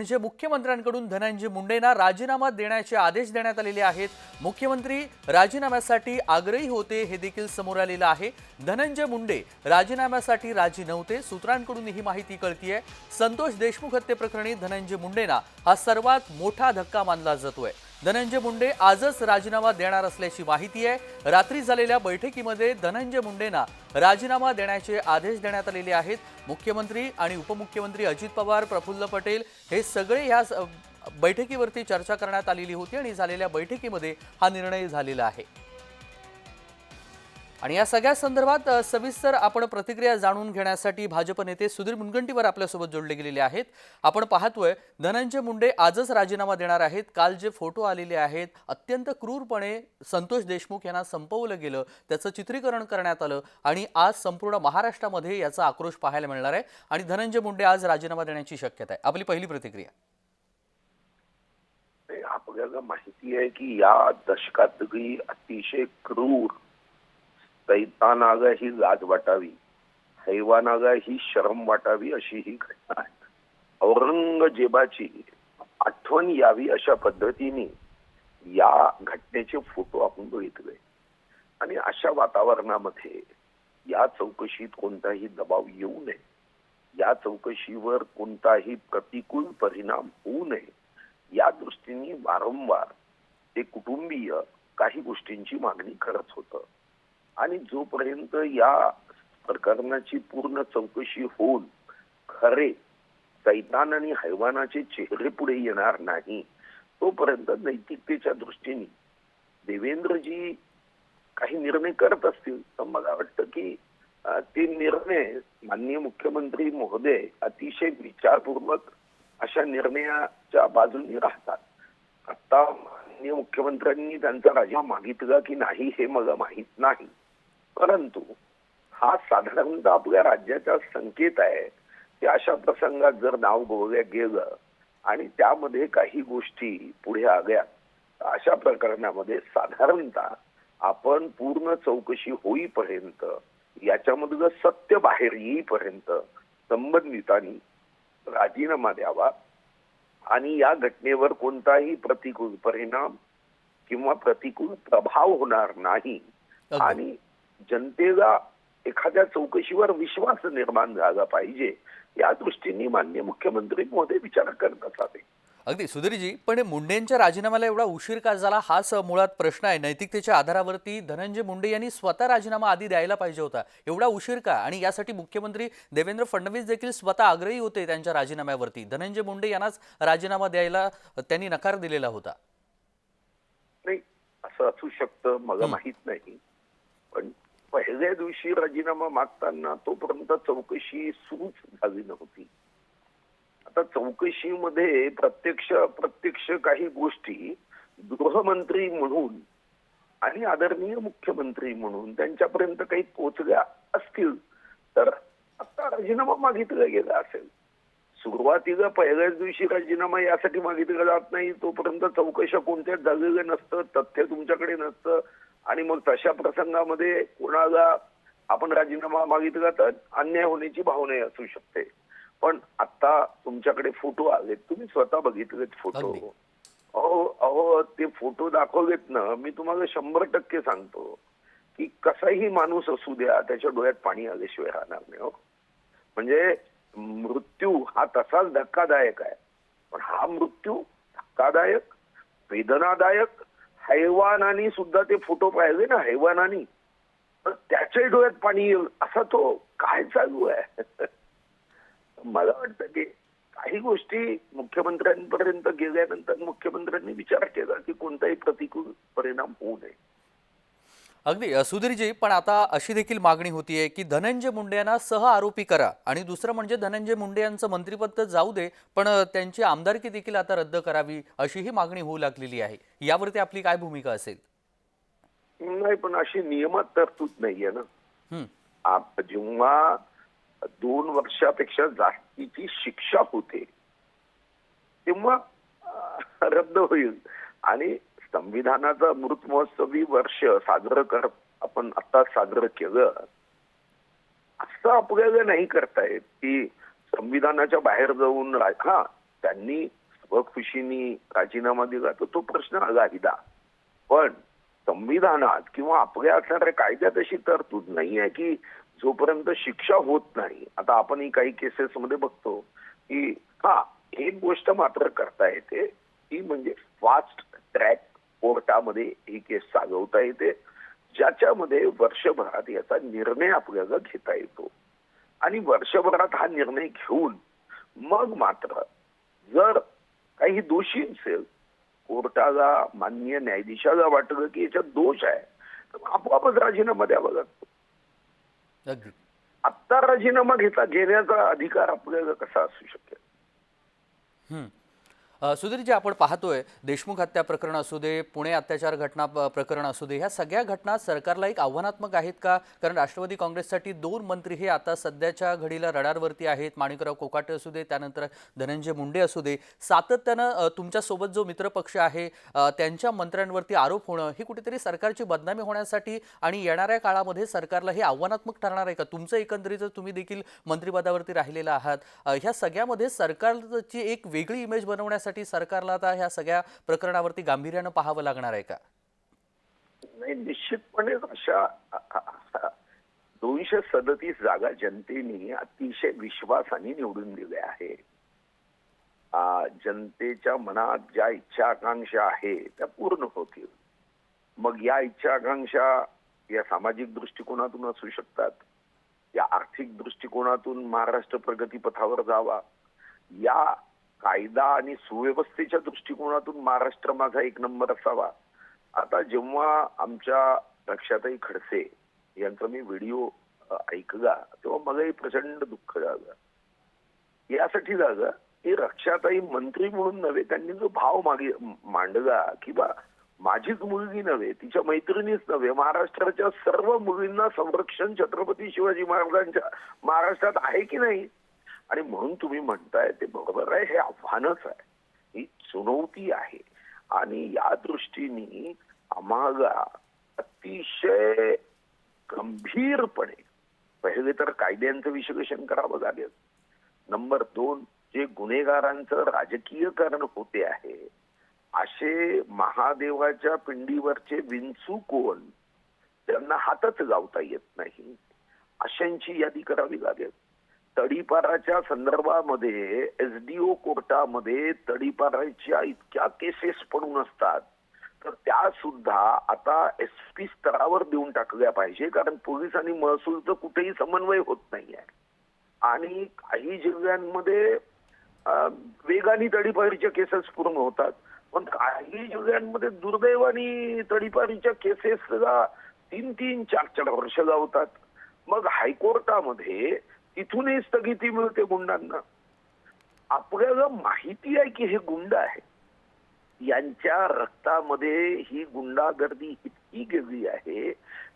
म्हणजे मुख्यमंत्र्यांकडून धनंजय मुंडेंना राजीनामा देण्याचे आदेश देण्यात आलेले आहेत. मुख्यमंत्री राजीनाम्यासाठी आग्रही होते हे देखील समोर आलेलं आहे. धनंजय मुंडे राजीनाम्यासाठी राजी नव्हते सूत्रांकडून ही माहिती कळतीये. संतोष देशमुख हत्येप्रकरणी धनंजय मुंडेंना हा सर्वात मोठा धक्का मानला जातोय. धनंजय मुंडे आजच राजीनामा देणार असल्याची माहिती आहे. रात्री झालेल्या बैठकीमध्ये धनंजय मुंडेंना राजीनामा देण्याचे आदेश देण्यात आलेले आहेत. मुख्यमंत्री आणि उपमुख्यमंत्री अजित पवार प्रफुल्ल पटेल हे सगळे या स- बैठकीवरती चर्चा करण्यात आलेली होती आणि झालेल्या बैठकीमध्ये हा निर्णय झालेला आहे. आणि या सगळ्या संदर्भात सविस्तर आपण प्रतिक्रिया जाणून घेण्यासाठी भाजप नेते सुधीर मुनगंटीवार आपल्यासोबत जोडले गेलेले आहेत. आपण पाहतोय धनंजय मुंडे आजच राजीनामा देणार आहेत. काल जे फोटो आलेले आहेत अत्यंत क्रूरपणे संतोष देशमुख यांना संपवलं गेलं. त्याचं चित्रीकरण करण्यात आलं आणि आज संपूर्ण महाराष्ट्रामध्ये याचा आक्रोश पाहायला मिळणार आहे आणि धनंजय मुंडे आज राजीनामा देण्याची शक्यता आहे. आपली पहिली प्रतिक्रिया. ते आपल्याला माहिती आहे की या दशकातली अतिशय क्रूर सैतानागा ही लाज वाटावी हैवानागा ही शरम वाटावी अशी ही घटना आहे. औरंगजेबाची आठवण यावी अशा पद्धतीने या घटनेचे फोटो आपण बघितले. आणि अशा वातावरणामध्ये या चौकशीत कोणताही दबाव येऊ नये. या चौकशीवर कोणताही प्रतिकूल परिणाम होऊ नये. या दृष्टीने वारंवार ते कुटुंबीय काही गोष्टींची मागणी करत होतं. आणि जोपर्यंत या प्रकरणाची पूर्ण चौकशी होऊन खरे सैतान आणि हैवानाचे चेहरे पुढे येणार नाही तोपर्यंत नैतिकतेच्या दृष्टीने देवेंद्रजी काही निर्णय करत असतील. तर मला वाटतं की ते निर्णय माननीय मुख्यमंत्री महोदय अतिशय विचारपूर्वक अशा निर्णयाच्या बाजूने राहतात. आता माननीय मुख्यमंत्र्यांनी त्यांचा राजा मागितला की नाही हे मला माहीत नाही. परंतु हा साधारणतः आपल्या राज्याचा संकेत आहे की अशा प्रसंगात जर नाव गोवल्या गेलं आणि त्यामध्ये काही गोष्टी पुढे आल्या अशा प्रकरणामध्ये साधारणतः आपण पूर्ण चौकशी होईपर्यंत याच्यामधलं सत्य बाहेर येईपर्यंत संबंधितांनी राजीनामा द्यावा आणि या घटनेवर कोणताही प्रतिकूल परिणाम किंवा प्रतिकूल प्रभाव होणार नाही. आणि जनतेला एखाद्या चौकशीवर विश्वास निर्माण झाला पाहिजे या दृष्टीने मान्य मुख्यमंत्री मोदी विचार करत असावे अगदी. सुधीरजी पण मुंडेंच्या राजीनाम्याला एवढा उशीर का झाला? हाच मुळात प्रश्न आहे. नैतिकतेच्या आधारावरती धनंजय मुंडे यांनी स्वतः राजीनामा आधी द्यायला पाहिजे होता. एवढा उशीर का? आणि यासाठी मुख्यमंत्री देवेंद्र फडणवीस देखील स्वतः आग्रही होते त्यांच्या राजीनाम्यावरती. धनंजय मुंडे यांनाच राजीनामा द्यायला त्यांनी नकार दिलेला होता. नाही असं असू शकतं. मला. माहीत नाही. पण पहिल्या दिवशी राजीनामा मागताना तोपर्यंत चौकशी सुरूच झाली नव्हती. आता चौकशीमध्ये प्रत्यक्ष प्रत्यक्ष काही गोष्टी गृहमंत्री म्हणून आणि आदरणीय मुख्यमंत्री म्हणून त्यांच्यापर्यंत काही पोचल्या असतील तर आता राजीनामा मागितला गेला असेल. सुरुवातीला पहिल्याच दिवशी राजीनामा यासाठी मागितला जात नाही तोपर्यंत चौकशा कोणत्याच झालेलं नसतं तथ्य तुमच्याकडे नसतं आणि मग तशा प्रसंगामध्ये कोणाला आपण राजीनामा मागितला तर अन्याय होण्याची भावना असू शकते. पण आता तुमच्याकडे फोटो आलेत. तुम्ही स्वतः बघितलेत फोटो. अहो अहो ते फोटो दाखवलेत ना मी तुम्हाला शंभर टक्के सांगतो की कसाही माणूस असू द्या त्याच्या डोळ्यात पाणी आल्याशिवाय राहणार नाही हो. म्हणजे मृत्यू हा तसाच धक्कादायक आहे. पण हा मृत्यू धक्कादायक वेदनादायक हैवानानी सुद्धा ते फोटो पाहिले ना हैवानानी. तर त्याच्या डोळ्यात पाणी येईल असा तो काय चालू आहे? मला वाटतं की काही गोष्टी मुख्यमंत्र्यांपर्यंत गेल्यानंतर मुख्यमंत्र्यांनी विचार केला की कोणताही प्रतिकूल परिणाम होऊ नये. अगदी सुधीरजी पण आता अशी देखील मागणी होतीये की धनंजय मुंडे यांना सह आरोपी करा. आणि दुसरं म्हणजे धनंजय मुंडे यांचं मंत्रिपद तर जाऊ दे पण त्यांची आमदारकी देखील आता रद्द करावी अशीही मागणी होऊ लागलेली आहे. यावरती आपली काय भूमिका असेल? नाही पण अशी नियमात तरतूद नाहीये ना. आप- जेव्हा दोन वर्षापेक्षा जास्तीची शिक्षा होते तेव्हा रद्द होईल. आणि संविधानाचा अमृत महोत्सवी वर्ष साजरं करत आपण आता साजरं केलं असं आपल्याला नाही करता येत की संविधानाच्या बाहेर जाऊन हा त्यांनी स्वखुशीनी राजीनामा दिला तर तो प्रश्न अगाहिदा पण संविधानात किंवा आपल्या असणाऱ्या कायद्यात अशी तरतूद नाही आहे की जोपर्यंत शिक्षा होत नाही. आता आपण काही केसेस मध्ये बघतो की हा एक गोष्ट मात्र करता येते ती म्हणजे फास्ट ट्रॅक कोर्टामध्ये ही केस चालवता येते ज्याच्यामध्ये वर्षभरात याचा निर्णय आपल्याला घेता येतो. आणि वर्षभरात हा निर्णय घेऊन मग मात्र जर काही दोषी असेल कोर्टाला मान्य न्यायाधीशाला वाटलं की याच्यात दोष आहे तर आपोआपच राजीनामा द्यावा लागतो. आत्ता राजीनामा घेता घेण्याचा अधिकार आपल्याला कसा असू शकेल? सुधीर जे सुधीरजी आपण पाहतोय देशमुख हत्या प्रकरण असू दे पुणे अत्याचार घटना प्रकरण असू दे ह्या सगळ्या घटना सरकारला एक आव्हानात्मक आहेत का? कारण राष्ट्रवादी काँग्रेससाठी दोन मंत्री हे आता सध्याच्या घडीला रडारवरती आहेत. माणिकराव कोकाटे असू दे त्यानंतर धनंजय मुंडे असू दे. सातत्यानं तुमच्यासोबत जो मित्रपक्ष आहे त्यांच्या मंत्र्यांवरती आरोप होणं ही कुठेतरी सरकारची बदनामी होण्यासाठी आणि येणाऱ्या काळामध्ये सरकारला हे आव्हानात्मक ठरणार आहे का? तुमचं एकंदरीत तुम्ही देखील मंत्रिपदावरती राहिलेला आहात. ह्या सगळ्यामध्ये सरकारची एक वेगळी इमेज बनवण्यासाठी सरकारला आता ह्या सगळ्या प्रकरणावरती गांभीर्यानं पाहावं लागणार आहे का? नाही निश्चितपणे अशा दोनशे सदतीस जागा जनतेने अतिशय विश्वासाने निवडून दिल्या आहे जनतेच्या मनात ज्या इच्छा आकांक्षा आहे त्या पूर्ण होतील. मग या इच्छा आकांक्षा या सामाजिक दृष्टिकोनातून असू शकतात या आर्थिक दृष्टिकोनातून महाराष्ट्र प्रगतीपथावर जावा. या कायदा आणि सुव्यवस्थेच्या दृष्टिकोनातून महाराष्ट्र माझा एक नंबर असावा. आता जेव्हा आमच्या रक्षाताई खडसे यांचा मी व्हिडिओ ऐकला तेव्हा मलाही प्रचंड दुःख झालं. यासाठी झालं की रक्षाताई मंत्री म्हणून नव्हे त्यांनी जो भाव मागे मांडला किंवा माझीच मुलगी नव्हे तिच्या मैत्रिणीच नव्हे महाराष्ट्राच्या सर्व मुलींना संरक्षण छत्रपती शिवाजी महाराजांच्या महाराष्ट्रात आहे की नाही? आणि म्हणून तुम्ही म्हणताय ते बरोबर आहे हे आव्हानच आहे. ही चुनौती आहे. आणि या दृष्टीने आम्हाला अतिशय गंभीरपणे पहिले तर कायद्यांचं विश्लेषण करावं लागेल. नंबर दोन जे गुन्हेगारांचं राजकीयकरण होते आहे असे महादेवाच्या पिंडीवरचे विंचू कोण त्यांना हातच लावता येत नाही. अशांची यादी करावी लागेल. तडीपाराच्या संदर्भामध्ये एसडीओ कोर्टामध्ये तडीपाराच्या इतक्या केसेस पडून असतात. तर त्या सुद्धा आता एस पी स्तरावर देऊन टाकल्या पाहिजे कारण पोलीस आणि महसूलचं कुठेही समन्वय होत नाही आहे आणि काही जिल्ह्यांमध्ये वेगाने तडीपारीच्या केसेस पूर्ण होतात. पण काही जिल्ह्यांमध्ये दुर्दैवाने तडीपारीच्या केसेसला तीन तीन चार चार वर्ष लावतात मग हायकोर्टामध्ये तिथूनही स्थगिती मिळते गुंडांना. आपल्याला माहिती आहे की हे गुंड आहे यांच्या रक्तामध्ये ही गुंडागर्दी इतकी गेली आहे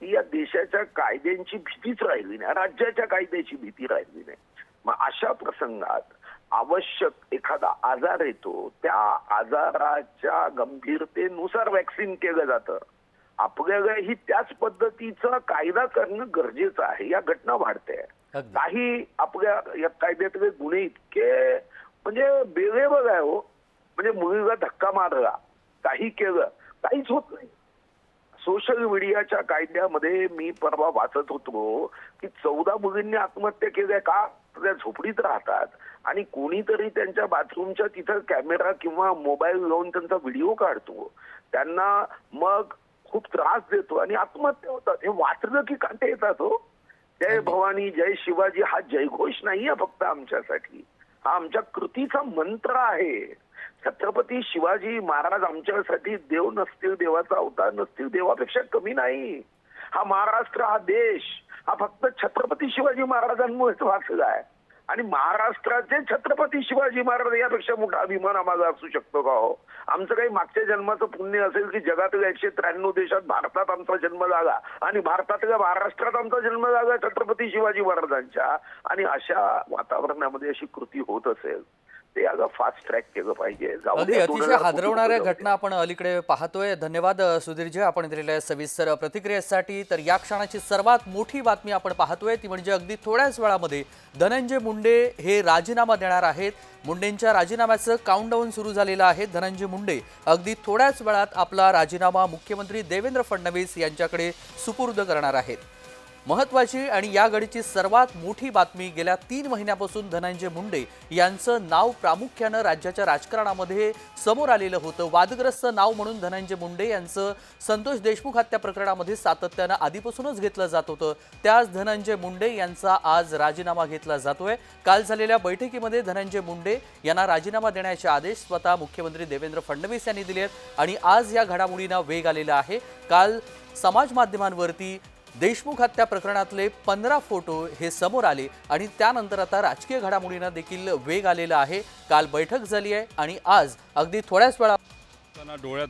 की या देशाच्या कायद्यांची भीतीच राहिली नाही राज्याच्या कायद्याची भीती राहिली नाही. मग अशा प्रसंगात आवश्यक एखादा आजार येतो त्या आजाराच्या गंभीरतेनुसार वॅक्सिन केलं जातं. आपल्याला ही त्याच पद्धतीचा कायदा करणं गरजेचं आहे या घटना वाढते काही आपल्या या कायद्यातले गुन्हे इतके म्हणजे बेवेबल आहे हो. म्हणजे मुलीला धक्का मारला काही केलं काहीच होत नाही. सोशल मीडियाच्या कायद्यामध्ये मी परवा वाचत होतो की चौदा मुलींनी आत्महत्या केल्या का? त्या झोपडीत राहतात. आणि कोणीतरी त्यांच्या बाथरूमच्या तिथं कॅमेरा किंवा मोबाईल लावून त्यांचा व्हिडिओ काढतो. त्यांना मग खूप त्रास देतो आणि आत्महत्या होतात. हे वाचलं की कांटे येतात हो. जय भवानी जय शिवाजी हा जयघोष नाहीये फक्त आमच्यासाठी. हा आमच्या कृतीचा मंत्र आहे. छत्रपती शिवाजी महाराज आमच्यासाठी देव नसतील देवाचा अवतार नसतील देवापेक्षा कमी नाही. हा महाराष्ट्र हा देश हा फक्त छत्रपती शिवाजी महाराजांमुळेच वाचला आहे आणि महाराष्ट्राचे छत्रपती शिवाजी महाराज यापेक्षा मोठा अभिमान आम्हाला असू शकतो का हो? आमचं काही मागच्या जन्माचं पुण्य असेल की जगातल्या एकशे त्र्याण्णव देशात भारतात आमचा जन्म झाला. आणि भारतातल्या महाराष्ट्रात आमचा जन्म झाला? छत्रपती शिवाजी महाराजांच्या. आणि अशा वातावरणामध्ये अशी कृती होत असेल. ते अगं फास्ट ट्रॅक केलं पाहिजे. जाऊ अगदी दोन अतिशय हादरवणाऱ्या घटना आपण अलीकडे पाहतोय. धन्यवाद अ, सुधीरजी. आपण दिलेल्या सविस्तर प्रतिक्रियेसाठी. तर या क्षणाची सर्वात मोठी बातमी आपण पाहतोय ती म्हणजे अगदी थोड्याच वेळामध्ये धनंजय मुंडे हे राजीनामा देणार आहेत. मुंडेंच्या राजीनाम्याचं काउंटडाऊन सुरू झालेलं आहे. धनंजय मुंडे अगदी थोड्याच वेळात आपला राजीनामा मुख्यमंत्री देवेंद्र फडणवीस यांच्याकडे सुपूर्द करणार आहेत. महत्वाची आणि या घडीची सर्वात मोठी बातमी गेल्या तीन महिन्यापासून धनंजय मुंडे यांचं नाव प्रामुख्यानं राज्याच्या राजकारणामध्ये समोर आलेलं होतं. वादग्रस्त नाव म्हणून धनंजय मुंडे यांचं संतोष देशमुख हत्या प्रकरणामध्ये सातत्यानं आधीपासूनच घेतलं जात होतं. त्याच धनंजय मुंडे यांचा आज राजीनामा घेतला जातोय. काल झालेल्या बैठकीमध्ये धनंजय मुंडे यांना राजीनामा देण्याचे आदेश स्वतः मुख्यमंत्री देवेंद्र फडणवीस यांनी दिले आहेत आणि आज या घडामोडींना वेग आलेला आहे. काल समाज माध्यमांवरती देशमुख हत्या प्रकरणातले पंधरा फोटो हे समोर आले आणि त्यानंतर आता राजकीय घडामोडींना देखील वेग आलेला आहे. काल बैठक झाली आहे आणि आज अगदी थोड्याच वेळा डोळ्यात